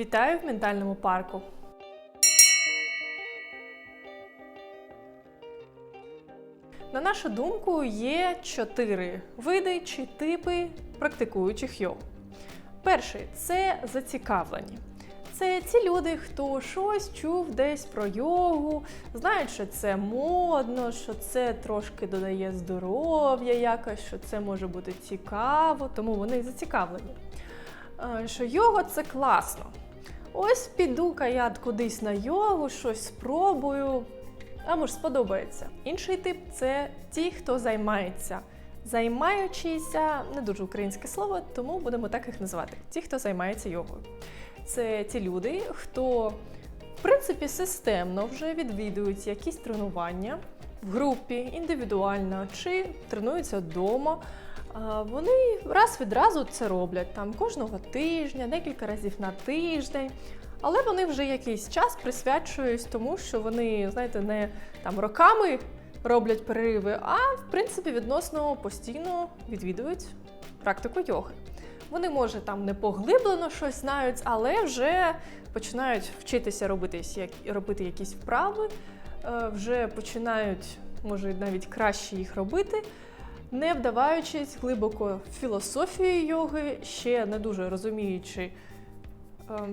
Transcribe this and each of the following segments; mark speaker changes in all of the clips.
Speaker 1: Вітаю в ментальному парку. На нашу думку, є чотири види чи типи практикуючих йог. Перший це зацікавлені. Це ті люди, хто щось чув десь про йогу, знають, що це модно, що це трошки додає здоров'я якось, що це може бути цікаво, тому вони зацікавлені. Е, Що йога це класно. Ось піду-ка я кудись на йогу, щось спробую, а може сподобається. Інший тип це ті, хто займається. Займаючися, не дуже українське слово, тому будемо так їх називати. Ті, хто займається йогою. Це ті люди, хто в принципі системно вже відвідують якісь тренування в групі, індивідуально чи тренуються вдома. Вони раз відразу це роблять там кожного тижня, декілька разів на тиждень. Але вони вже якийсь час присвячують тому, що вони, знаєте, не там роками роблять перериви, а в принципі відносно постійно відвідують практику йоги. Вони, може, там не поглиблено щось знають, але вже починають вчитися робити, робити якісь вправи, е, вже починають, може, навіть краще їх робити, не вдаваючись глибоко в філософію йоги, ще не дуже розуміючи е,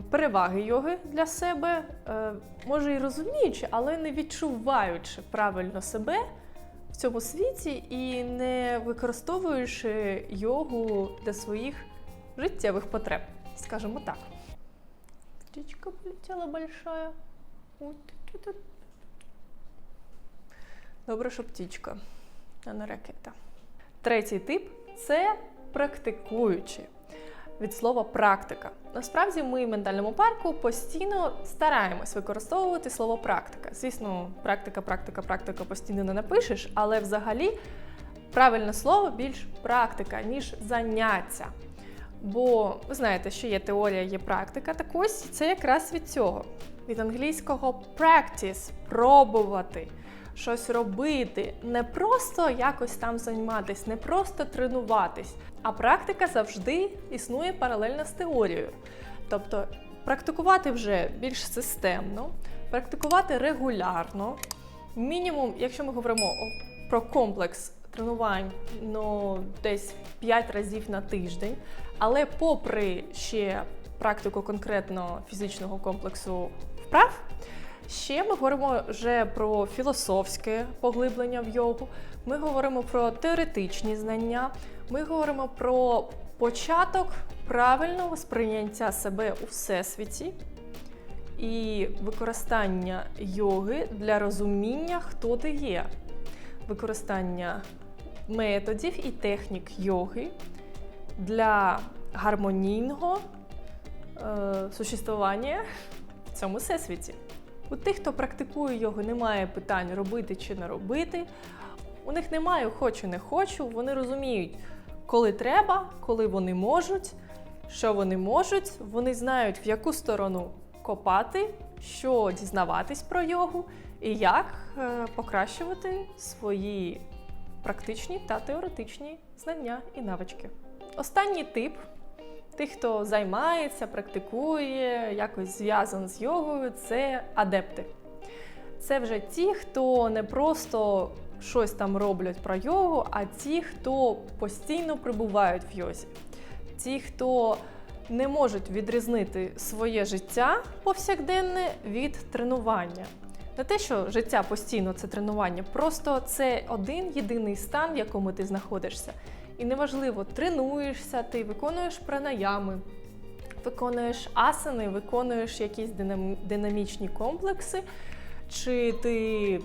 Speaker 1: переваги йоги для себе, е, може і розуміючи, але не відчуваючи правильно себе в цьому світі і не використовуючи йогу для своїх життєвих потреб, скажімо так. Птичка полетела большая. Добре, що птічка, а не ракета. Третій тип це практикуючі. Від слова практика. Насправді ми в ментальному парку постійно стараємось використовувати слово практика. Звісно, практика, практика, практика постійно не напишеш, але взагалі правильне слово більш практика, ніж заняття. Бо ви знаєте, що є теорія, є практика. Так ось це якраз від цього. Від англійського practice пробувати щось робити, не просто якось там займатися, не просто тренуватись, а практика завжди існує паралельно з теорією. Тобто практикувати вже більш системно, практикувати регулярно. Мінімум, якщо ми говоримо про комплекс тренувань, ну десь 5 разів на тиждень. Але попри ще практику конкретно фізичного комплексу вправ, ще ми говоримо вже про філософське поглиблення в йогу. Ми говоримо про теоретичні знання, ми говоримо про початок правильного сприйняття себе у всесвіті і використання йоги для розуміння, хто ти є, використання методів і технік йоги для гармонійного е, существування в цьому всесвіті. У тих, хто практикує йогу, немає питань робити чи не робити. У них немає хочу, не хочу. Вони розуміють, коли треба, коли вони можуть, що вони можуть. Вони знають, в яку сторону копати, що дізнаватись про йогу і як е, покращувати свої практичні та теоретичні знання і навички. Останній тип тих, хто займається, практикує, якось зв'язан з йогою, це адепти. Це вже ті, хто не просто щось там роблять про йогу, а ті, хто постійно прибувають в йозі. Ті, хто не можуть відрізнити своє життя повсякденне від тренування. Не те, що життя постійно це тренування, просто це один єдиний стан, в якому ти знаходишся. І неважливо, тренуєшся, ти виконуєш пранаями, виконуєш асани, виконуєш якісь динам- динамічні комплекси, чи ти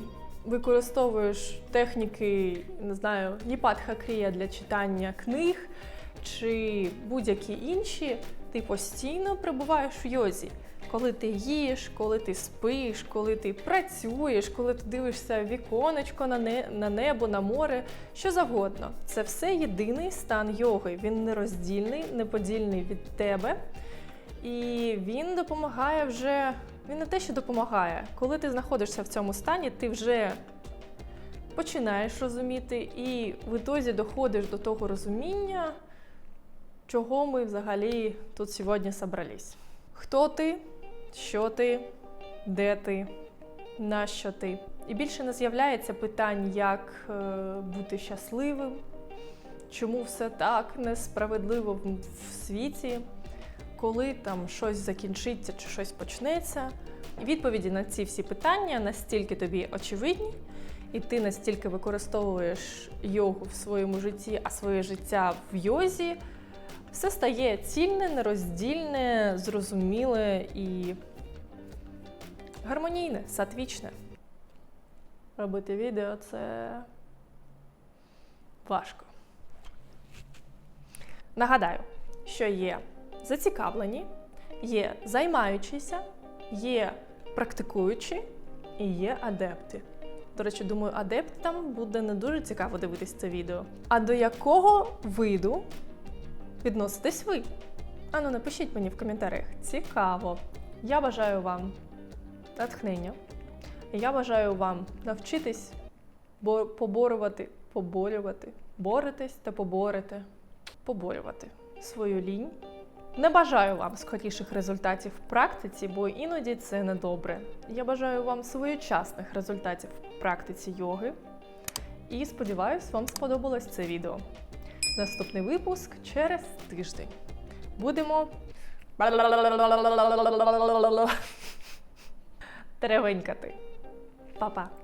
Speaker 1: використовуєш техніки, не знаю, ніпатха крія для читання книг, чи будь-які інші, ти постійно перебуваєш в йозі. Коли ти їш, коли ти спиш, коли ти працюєш, коли ти дивишся віконечко на, не, на небо, на море, що завгодно. Це все єдиний стан йоги. Він нероздільний, неподільний від тебе. І він допомагає вже. Він не те, що допомагає. Коли ти знаходишся в цьому стані, ти вже починаєш розуміти, і в ітозі доходиш до того розуміння, чого ми взагалі тут сьогодні собрались. Хто ти, що ти, де ти, нащо ти. І більше не з'являється питань, як е, бути щасливим, чому все так несправедливо в світі, коли там щось закінчиться чи щось почнеться. І відповіді на ці всі питання настільки тобі очевидні, і ти настільки використовуєш йогу в своєму житті, а своє життя в йозі, все стає цільне, нероздільне, зрозуміле і гармонійне, сатвічне. Робити відео це важко. Нагадаю, що є зацікавлені, є займаючіся, є практикуючі і є адепти. До речі, думаю, адептам буде не дуже цікаво дивитись це відео. А до якого виду відноситесь ви? Ану, напишіть мені в коментарях. Цікаво. Я бажаю вам натхнення. Я бажаю вам навчитись поборювати, поборювати, боротись та поборити, поборювати свою лінь. Не бажаю вам скоріших результатів в практиці, бо іноді це недобре. Я бажаю вам своєчасних результатів в практиці йоги. І сподіваюсь, вам сподобалось це відео. Наступний випуск через тиждень. Будемо теревенькати. Па-па!